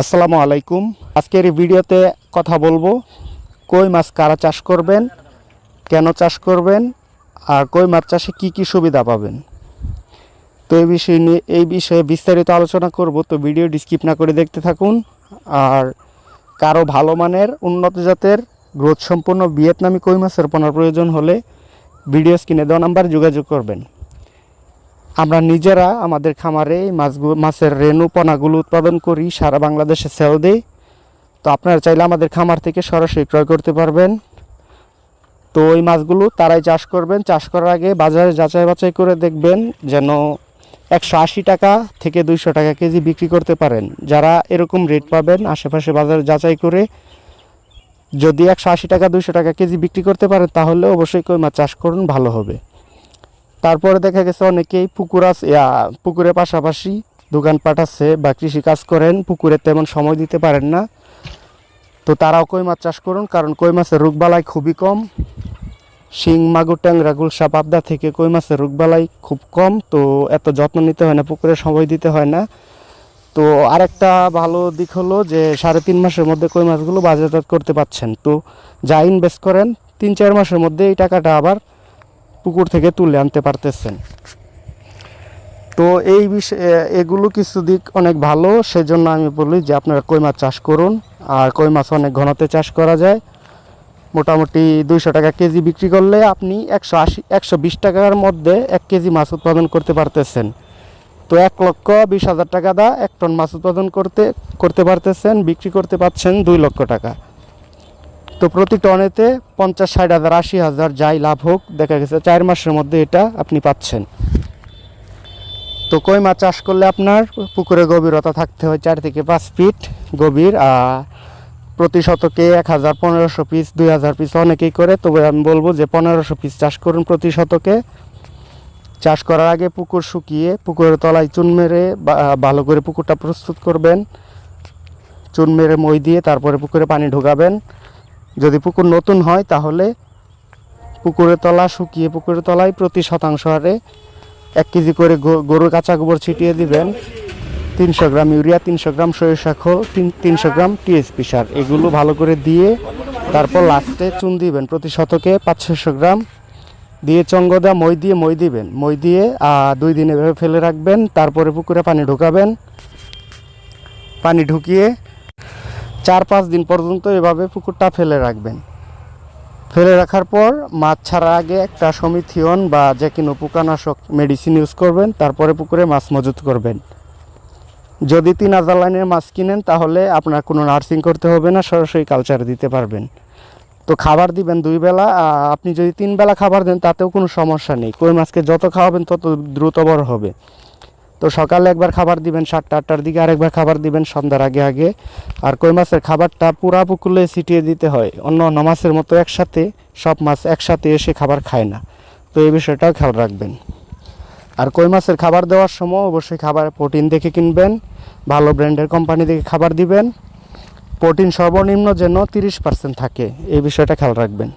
আসসালামু আলাইকুম। আজকের এই ভিডিওতে কথা বলব, কই মাছ কারা চাষ করবেন, কেন চাষ করবেন, আর কই মাছ চাষে কি কি সুবিধা পাবেন। তো এই বিষয় নিয়ে, এই বিষয়ে বিস্তারিত আলোচনা করব, তো ভিডিও স্কিপ না করে দেখতে থাকুন। আর কারও ভালো মানের, উন্নত জাতের, গ্রোথ সম্পন্ন ভিয়েতনামি কই মাছের পোনার প্রয়োজন হলে ভিডিও স্ক্রিনে দেওয়া নাম্বার যোগাযোগ করবেন। আমরা নিজেরা আমাদের খামারে মাছগুলো মাছের রেণু পোনাগুলো উৎপাদন করি, সারা বাংলাদেশে সেল দিই। তো আপনারা চাইলে আমাদের খামার থেকে সরাসরি ক্রয় করতে পারবেন। তো ওই মাছগুলো তারাই চাষ করবেন। চাষ করার আগে বাজারে যাচাই বাছাই করে দেখবেন যেন একশো আশি টাকা থেকে দুইশো টাকা কেজি বিক্রি করতে পারেন। যারা এরকম রেট পাবেন, আশেপাশে বাজারে যাচাই করে যদি একশো আশি টাকা, দুইশো টাকা কেজি বিক্রি করতে পারেন, তাহলে অবশ্যই কই মাছ চাষ করুন, ভালো হবে। তারপরে দেখা গেছে অনেকেই পুকুর আছে পুকুরের পাশাপাশি দোকানপাট আছে বা কৃষি কাজ করেন, পুকুরে তেমন সময় দিতে পারেন না। তো তারাও কই মাছ চাষ করুন, কারণ কই মাছের রোগবালাই খুবই কম। শিং, মাগুর, ট্যাংরা, গুলশা, পাবদা থেকে কই মাছের রোগবালাই খুব কম, তো এত যত্ন নিতে হয় না, পুকুরে সময় দিতে হয় না। তো আরেকটা ভালো দিক হলো যে সাড়ে তিন মাসের মধ্যে কই মাছগুলো বাজারজাত করতে পারছেন। তো যা ইনভেস্ট করেন, তিন চার মাসের মধ্যে এই টাকাটা আবার পুকুর থেকে তুলে আনতে পারতেছেন। তো এই বিষয়ে, এগুলো কিছু দিক অনেক ভালো, সেজন্য আমি বলি যে আপনারা কই মাছ চাষ করুন, আর কই মাছ অনেক ঘনতে চাষ করা যায়। মোটামুটি দুইশো টাকা কেজি বিক্রি করলে আপনি একশো আশি, একশো বিশ টাকার মধ্যে এক কেজি মাছ উৎপাদন করতে পারতেছেন। তো এক লক্ষ বিশ হাজার টাকা দা এক টন মাছ উৎপাদন করতে করতে পারতেছেন, বিক্রি করতে পারছেন দুই লক্ষ টাকা। তো প্রতি টনেতে পঞ্চাশ ষাট হাজার, আশি হাজার যাই লাভ হোক, দেখা গেছে চার মাসের মধ্যে এটা আপনি পাচ্ছেন। তো কই মাছ চাষ করলে আপনার পুকুরে গভীরতা থাকতে হয় চার থেকে পাঁচ ফিট গভীর, আর প্রতি শতকে এক হাজার পনেরোশো পিস, দুই হাজার পিস অনেকেই করে। তবে আমি বলব যে পনেরোশো পিস চাষ করুন প্রতি শতকে। চাষ করার আগে পুকুর শুকিয়ে, পুকুরের তলায় চুন মেরে ভালো করে পুকুরটা প্রস্তুত করবেন। চুন মেরে মই দিয়ে তারপরে পুকুরে পানি ঢোকাবেন। যদি পুকুর নতুন হয়, তাহলে পুকুরের তলা শুকিয়ে পুকুরের তলায় প্রতি শতাংশ হারে এক কেজি করে গরুর কাঁচা গোবর ছিটিয়ে দিবেন। তিনশো গ্রাম ইউরিয়া, তিনশো গ্রাম সরিষা তিন তিনশো গ্রাম টিএসপি সার। এগুলো ভালো করে দিয়ে তারপর লাস্টে চুন দিবেন প্রতি শতকে পাঁচ ছশো গ্রাম। দিয়ে চঙ্গ চঙ্গদা মই দিয়ে মই দিবেন। মই দিয়ে দুই দিন এভাবে ফেলে রাখবেন। তারপরে পুকুরে পানি ঢোকাবেন। পানি ঢুকিয়ে চার পাঁচ দিন পর্যন্ত এভাবে পুকুরটা ফেলে রাখবেন। ফেলে রাখার পর মাছ ছাড়ার আগে একটা সমিথিয়ন বা যে কোনো পোকানাশক মেডিসিন ইউজ করবেন, তারপরে পুকুরে মাছ মজুত করবেন। যদি তিন হাজার লাইনের মাছ কিনেন, তাহলে আপনার কোনো নার্সিং করতে হবে না, সরাসরি কালচার দিতে পারবেন। তো খাবার দিবেন দুই বেলা আপনি যদি তিন বেলা খাবার দেন, তাতেও কোনো সমস্যা নেই। কই মাছকে যত খাওয়াবেন, তত দ্রুত বড় হবে। তো সকালে একবার খাবার দিবেন সাতটা আটটার দিকে আরেকবার খাবার দিবেন সন্ধ্যার আগে আগে। আর কই মাছের খাবারটা পুরা পুকুরে ছিটিয়ে দিতে হয়। অন্য অন্য মাছের মতো একসাথে, সব মাছ একসাথে এসে খাবার খায় না। তো এই বিষয়টাও খেয়াল রাখবেন। আর কই মাছের খাবার দেওয়ার সময় অবশ্যই খাবার প্রোটিন দেখে কিনবেন, ভালো ব্র্যান্ডের কোম্পানি দেখে খাবার দিবেন। প্রোটিন সর্বনিম্ন যেন তিরিশ পার্সেন্ট থাকে, এই বিষয়টা খেয়াল রাখবেন।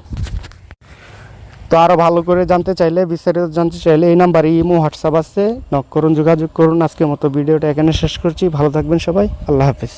তো আরও ভালো করে জানতে চাইলে, বিস্তারিত জানতে চাইলে এই নাম্বারে ইমো, হোয়াটসঅ্যাপ আছে। নক করুন, যোগাযোগ করুন। আজকের মতো ভিডিওটা এখানে শেষ করছি। ভালো থাকবেন সবাই। আল্লাহ হাফিজ।